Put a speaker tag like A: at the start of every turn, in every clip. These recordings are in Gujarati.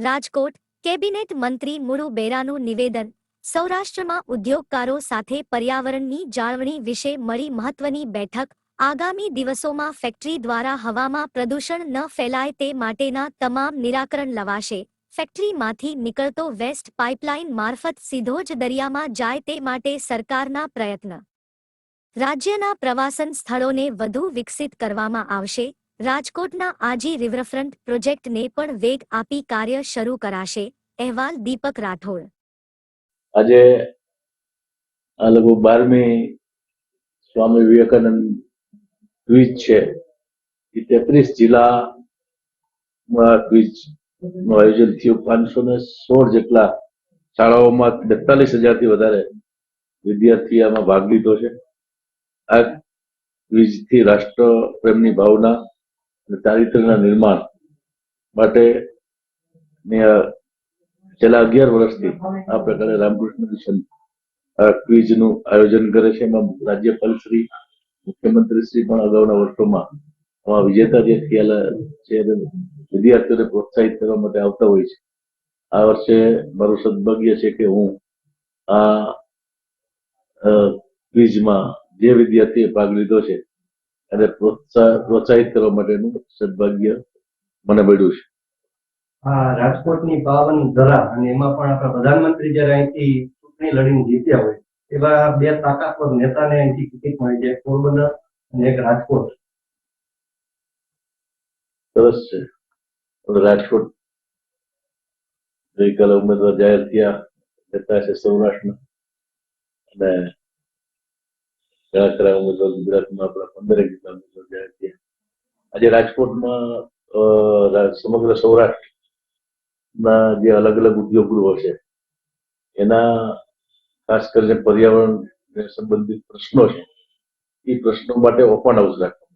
A: રાજકોટ, કેબિનેટ મંત્રી મુરુ બેરાનું નિવેદન, સૌરાષ્ટ્રમાં ઉદ્યોગકારો સાથે પર્યાવરણની જાળવણી વિશે મળી મહત્વની બેઠક, આગામી દિવસોમાં ફેક્ટરી દ્વારા હવામાં પ્રદૂષણ ન ફેલાય તે માટેના તમામ નિરાકરણ લવાશે. ફેક્ટરીમાંથી નીકળતો વેસ્ટ પાઇપલાઇન મારફત સીધો જ દરિયામાં જાય તે માટે સરકારના પ્રયત્ન. રાજ્યના પ્રવાસન સ્થળોને વધુ વિકસિત કરવામાં આવશે. રાજકોટના આજી રિવરફ્રન્ટ પ્રોજેક્ટને પણ વેગ આપી કાર્ય શરૂ કરાશે, અહેવાલ દીપક રાઠોડ.
B: આજે આ લગભગ બારમી સ્વામી વિવેકાનંદ ક્વિઝ છે. એ તેત્રીસ જિલ્લામાં ક્વિઝનું આયોજન થયું. પાંચસો ને સોળ જેટલા શાળાઓમાં બેતાલીસ હજારથી વધારે વિદ્યાર્થી આમાં ભાગ લીધો છે. આ ક્વિઝથી રાષ્ટ્ર પ્રેમની ભાવના અને ચારિત્રના નિર્માણ માટે છેલ્લા અગિયાર વર્ષથી આ પ્રકારે રામકૃષ્ણ મિશન ક્વિઝનું આયોજન કરે છે. એમાં રાજ્યપાલ શ્રી મુખ્યમંત્રી શ્રી પણ અગાઉના વર્ષોમાં આમાં વિજેતા જે થયેલા છે વિદ્યાર્થીઓને પ્રોત્સાહિત કરવા માટે આવતા હોય છે. આ વર્ષે મારું સદભાગ્ય છે કે હું આ ક્વિઝમાં જે વિદ્યાર્થીએ ભાગ લીધો છે એને પ્રોત્સાહિત કરવા માટેનું સદભાગ્ય મને મળ્યું છે.
C: આ રાજકોટની પાવન ધરા અને એમાં પણ આપણા પ્રધાનમંત્રી જયારે અહીંથી ચૂંટણી લડીને જીત્યા હોય એવા બે તાકાતવર નેતાને અહીંથી ટિકિટ મળી છે. પોરબંદર અને એક રાજકોટ.
B: સરસ છે. રાજકોટ ગઈકાલે ઉમેદવાર જાહેર થયા નેતા છે સૌરાષ્ટ્રના. અને ઘણા ખરા ઉમેદવાર ગુજરાતમાં આપણા થયા આજે રાજકોટમાં સમગ્ર સૌરાષ્ટ્રના જે અલગ અલગ ઉદ્યોગ છે, એના ખાસ કરીને પર્યાવરણ સંબંધિત પ્રશ્નો છે, એ પ્રશ્નો માટે ઓપન હાઉસ રાખવા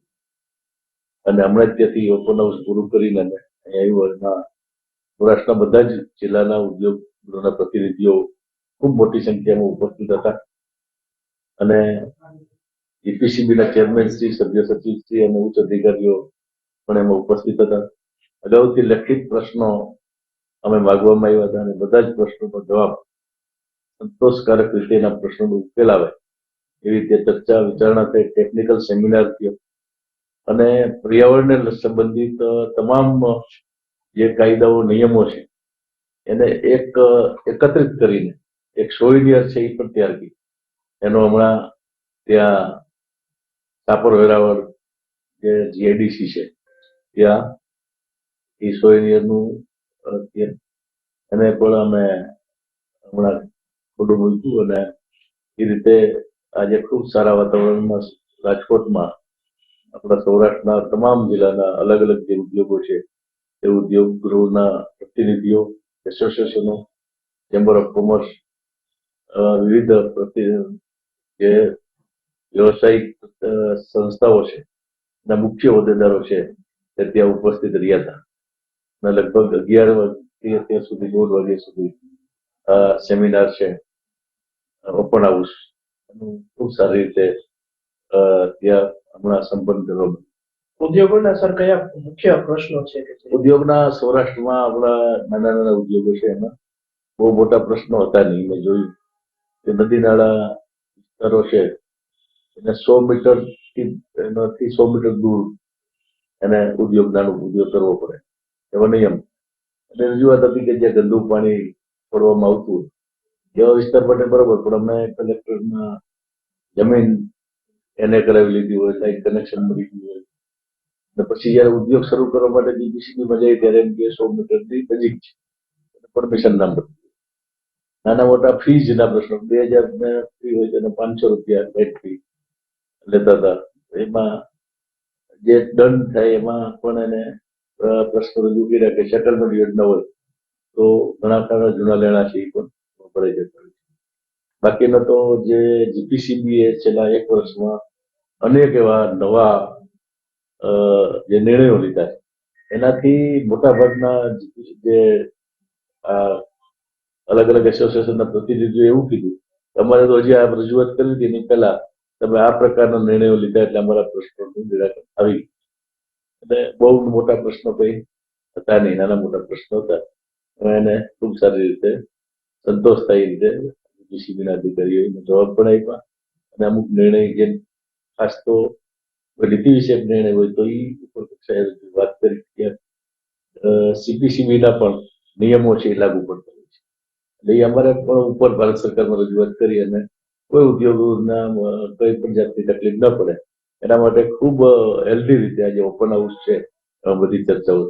B: અને હમણાં જ ત્યાંથી ઓપન હાઉસ પૂરું કરીને અમે અહીંયા સૌરાષ્ટ્રના બધા જ જિલ્લાના ઉદ્યોગોના પ્રતિનિધિઓ ખૂબ મોટી સંખ્યામાં ઉપસ્થિત હતા. અને જીપીસીબી ના ચેરમેન શ્રી, સભ્ય સચિવ શ્રી અને ઉચ્ચ અધિકારીઓ પણ એમાં ઉપસ્થિત હતા. અગાઉથી લેખિત પ્રશ્નો અમે માગવામાં આવ્યા હતા અને બધા જ પ્રશ્નોનો જવાબ સંતોષકારક રીતે એના પ્રશ્નોનો ઉકેલ આવે એવી રીતે ચર્ચા વિચારણા થઈ ટેકનિકલ સેમિનાર થયો. અને પર્યાવરણને સંબંધિત તમામ જે કાયદાઓ, નિયમો છે, એને એક એકત્રિત કરીને, એક સોઇનિયર છે એ પણ તૈયાર કરી. એનો હમણાં ત્યાં સાપર વેરાવળ જે જીઆઈડીસી છે, ત્યાં એ સોઇનિયરનું એને પણ અમે હમણાં થોડું મૂક્યું અને એ રીતે આજે ખૂબ સારા વાતાવરણમાં રાજકોટમાં આપણા સૌરાષ્ટ્રના તમામ જિલ્લાના અલગ અલગ જે ઉદ્યોગો છે, એ ઉદ્યોગ ગૃહના પ્રતિનિધિઓ, એસોસિએશનો, ચેમ્બર ઓફ કોમર્સ વિવિધ જે વ્યવસાયિક સંસ્થાઓ છે ના મુખ્ય હોદ્દેદારો છે તે ત્યાં ઉપસ્થિત રહ્યા હતા. અને લગભગ અગિયાર વાગ્યાથી અત્યાર સુધી દોઢ વાગ્યા સુધી આ સેમિનાર છે ઓપન હાઉસ ખૂબ સારી રીતે ત્યાં હમણાં સંપન્ન કરવામાં
C: ઉદ્યોગોના સર કયા મુખ્ય પ્રશ્નો છે
B: ઉદ્યોગના સૌરાષ્ટ્રમાં આપણા નાના નાના ઉદ્યોગો છે એમાં બહુ મોટા પ્રશ્નો હતા નહીં. મેં જોયું કે નદી નાળા વિસ્તારો છે એને સો મીટરથી સો મીટર દૂર એને ઉદ્યોગ, નાનો ઉદ્યોગ કરવો પડે. એવો નિયમ. એટલે રજૂઆત હતી કે જ્યાં ગંદુ પાણી છોડવામાં આવતું એવા વિસ્તાર માટે બરોબર, પણ અમે કલેક્ટરના જમીન એને કરાવી લીધી હોય લાઈટ કનેક્શન મળી ગયું હોય. અને પછી જયારે ઉદ્યોગ શરૂ કરવા માટે જીપીસીબી માં જાય ત્યારે એમ કે સો મીટરથી નજીક છે. પરમિશન ના મળતી નાના મોટા ફીઝ ના પ્રશ્નો. બે હજાર ફી હોય છે અને પાંચસો રૂપિયા લેટ ફી લેતા હતા એમાં જે દંડ થાય એમાં પણ એને પ્રશ્ન રજૂ કર્યા કે સેટલમેન્ટ યોજના હોય, તો ઘણા ખરા જૂના લેણા છે એ પણ ભરાઈ જતા હોય બાકીનો તો જે જીપીસીબી એ છેલ્લા એક વર્ષમાં અનેક એવા નવા જે નિર્ણયો લીધા છે. એનાથી મોટાભાગના જે અલગ અલગ એસોસિએશનના પ્રતિનિધિઓ એવું કીધું, તમારે તો હજી આ રજૂઆત કરી હતી એની પહેલા તમે આ પ્રકારના નિર્ણયો લીધા એટલે અમારા પ્રશ્નોનું નિરાકરણ આવી. અને બહુ મોટા પ્રશ્નો કઈ હતા નહીં, નાના મોટા પ્રશ્નો હતા. અમે એને ખૂબ સારી રીતે સંતોષદાયી રીતે જીસીબીના અધિકારીઓને જવાબ પણ આપ્યા. અને અમુક નિર્ણય જે ખાસ તો નીતિ વિશે નિર્ણય હોય તો એ ઉપર કક્ષાએ વાત કરી કે સીપીસીબીના પણ નિયમો છે એ લાગુ પડતા હોય છે. એટલે એ અમારે પણ ઉપર ભારત સરકારમાં રજૂઆત કરી અને કોઈ ઉદ્યોગોના કોઈ પણ જાતની તકલીફ ન પડે. એના માટે ખૂબ હેલ્ધી રીતે આજે ઓપન હાઉસ છે બધી ચર્ચાઓ.